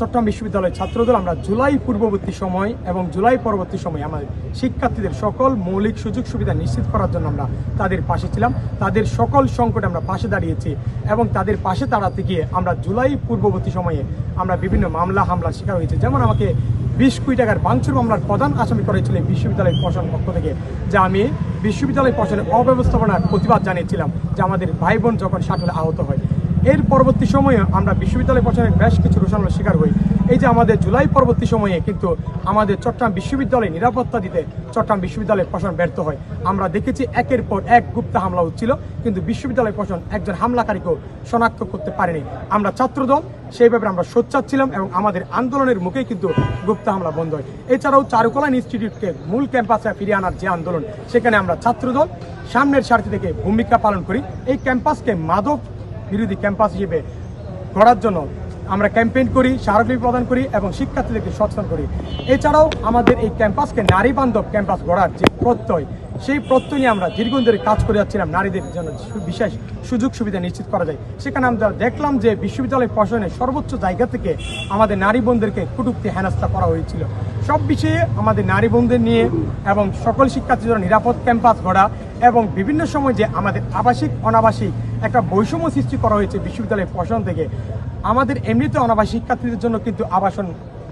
চট্টগ্রাম বিশ্ববিদ্যালয়ের ছাত্রদল আমরা জুলাই পূর্ববর্তী সময় এবং জুলাই পরবর্তী সময় আমাদের শিক্ষার্থীদের সকল মৌলিক সুযোগ সুবিধা নিশ্চিত করার জন্য আমরা তাদের পাশে ছিলাম। তাদের সকল সংকটে আমরা পাশে দাঁড়িয়েছি এবং তাদের পাশে দাঁড়াতে গিয়ে আমরা জুলাই পূর্ববর্তী সময়ে আমরা বিভিন্ন মামলা হামলার শিকার হয়েছি। যেমন আমাকে বিশ কোটি টাকার বাংচুর মামলার প্রধান আসামি করেছিল বিশ্ববিদ্যালয় প্রশাসন পক্ষ থেকে, যা আমি বিশ্ববিদ্যালয় প্রশাসনের অব্যবস্থাপনার প্রতিবাদ জানিয়েছিলাম, যে আমাদের ভাই বোন যখন শাটলে আহত হয়। এর পরবর্তী সময়ে আমরা বিশ্ববিদ্যালয় প্রশাসনের বেশ কিছু রোষানোর শিকার হই। এই যে আমাদের জুলাই পরবর্তী সময়ে কিন্তু আমাদের চট্টগ্রাম বিশ্ববিদ্যালয়ে নিরাপত্তা দিতে চট্টগ্রাম বিশ্ববিদ্যালয় প্রশাসন ব্যর্থ হয়। আমরা দেখেছি একের পর এক গুপ্তা হামলা হচ্ছিল, কিন্তু বিশ্ববিদ্যালয় প্রশাসন একজন হামলাকারীকেও শনাক্ত করতে পারেনি। আমরা ছাত্রদল, সেই ব্যাপারে আমরা সোচ্চার ছিলাম এবং আমাদের আন্দোলনের মুখে কিন্তু গুপ্তা হামলা বন্ধ হয়। এছাড়াও চারুকলা ইনস্টিটিউটকে মূল ক্যাম্পাসে ফিরিয়ে আনার যে আন্দোলন, সেখানে আমরা ছাত্রদল, সামনের সারথি থেকে ভূমিকা পালন করি। এই ক্যাম্পাসকে মাদক বিরোধী ক্যাম্পাস হিসেবে গড়ার জন্য আমরা ক্যাম্পেইন করি, স্মারকলিপি প্রদান করি এবং শিক্ষার্থীদেরকে সচেতন করি। এছাড়াও আমাদের এই ক্যাম্পাসকে নারী বান্ধব ক্যাম্পাস গড়ার যে প্রত্যয়, সেই প্রত্যয় নিয়ে আমরা দীর্ঘদিন ধরে কাজ করে যাচ্ছিলাম। নারীদের জন্য বিশেষ সুযোগ সুবিধা নিশ্চিত করা যায়। সেখানে আমরা দেখলাম যে বিশ্ববিদ্যালয় প্রশাসনের সর্বোচ্চ জায়গা থেকে আমাদের নারী বোনদেরকে কুটুক্তি হেনস্থা করা হয়েছিল। সব বিষয়ে আমাদের নারী বোনদের নিয়ে এবং সকল শিক্ষার্থীদের নিরাপদ ক্যাম্পাস গড়া এবং বিভিন্ন সময় যে আমাদের আবাসিক, অনাবাসিক একটা বৈষম্য সৃষ্টি করা হয়েছে বিশ্ববিদ্যালয়ের প্রশাসন থেকে। আমাদের এমনিতে অনাবাসী শিক্ষার্থীদের জন্য কিন্তু আবাসন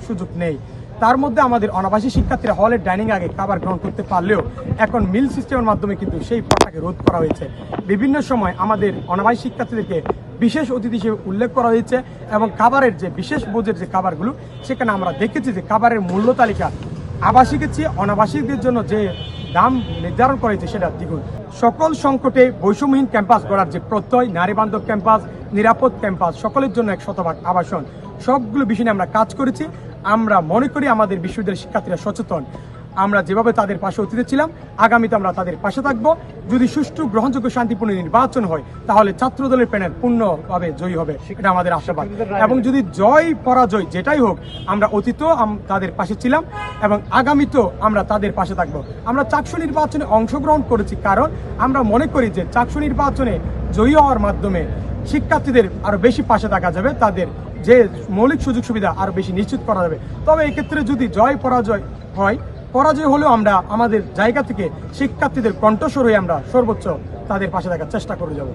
সুযোগ নেই। তার মধ্যে আমাদের অনাবাসী শিক্ষার্থীরা হলের ডাইনিং আগে খাবার গ্রহণ করতে পারলেও এখন মিল সিস্টেমের মাধ্যমে কিন্তু সেই প্রথাকে রোধ করা হয়েছে। বিভিন্ন সময় আমাদের অনাবাসী শিক্ষার্থীদেরকে বিশেষ অতিথি হিসেবে উল্লেখ করা হয়েছে এবং খাবারের যে বিশেষ বোঝের যে খাবারগুলো, সেখানে আমরা দেখেছি যে খাবারের মূল্য তালিকা আবাসিকের চেয়ে অনাবাসিকদের জন্য যে দাম নির্ধারণ করেছে সেটা দ্বিগুণ। সকল সংকটে বৈষম্যহীন ক্যাম্পাস গড়ার যে প্রত্যয় নারী বান্ধব ক্যাম্পাস, নিরাপদ ক্যাম্পাস, সকলের জন্য এক শতভাগ আবাসন, সবগুলো বিষয় নিয়ে আমরা কাজ করেছি। আমরা মনে করি আমাদের বিশ্ববিদ্যালয়ের শিক্ষার্থীরা সচেতন। আমরা যেভাবে তাদের পাশে অতীতে ছিলাম, আগামীতে আমরা তাদের পাশে থাকব। যদি সুষ্ঠু, গ্রহণযোগ্য, শান্তিপূর্ণ নির্বাচন হয়, তাহলে ছাত্রদলের প্যানেল পূর্ণভাবে জয়ী হবে। এটা আমাদের আশাবাদ। এবং যদি জয়, পরাজয় যেটাই হোক, আমরা অতীতেও তাদের পাশে ছিলাম এবং আগামীতেও আমরা তাদের পাশে থাকব। আমরা চাকসু নির্বাচনে অংশগ্রহণ করেছি কারণ আমরা মনে করি যে চাকসু নির্বাচনে জয়ী হওয়ার মাধ্যমে শিক্ষার্থীদের আরও বেশি পাশে থাকা যাবে, তাদের যে মৌলিক সুযোগ সুবিধা আরও বেশি নিশ্চিত করা যাবে। তবে এক্ষেত্রে যদি জয়, পরাজয় হয় পরাজয় হলেও আমরা আমাদের জায়গা থেকে শিক্ষার্থীদের কণ্ঠস্বর হয়ে আমরা সর্বোচ্চ তাদের পাশে থাকার চেষ্টা করে যাব।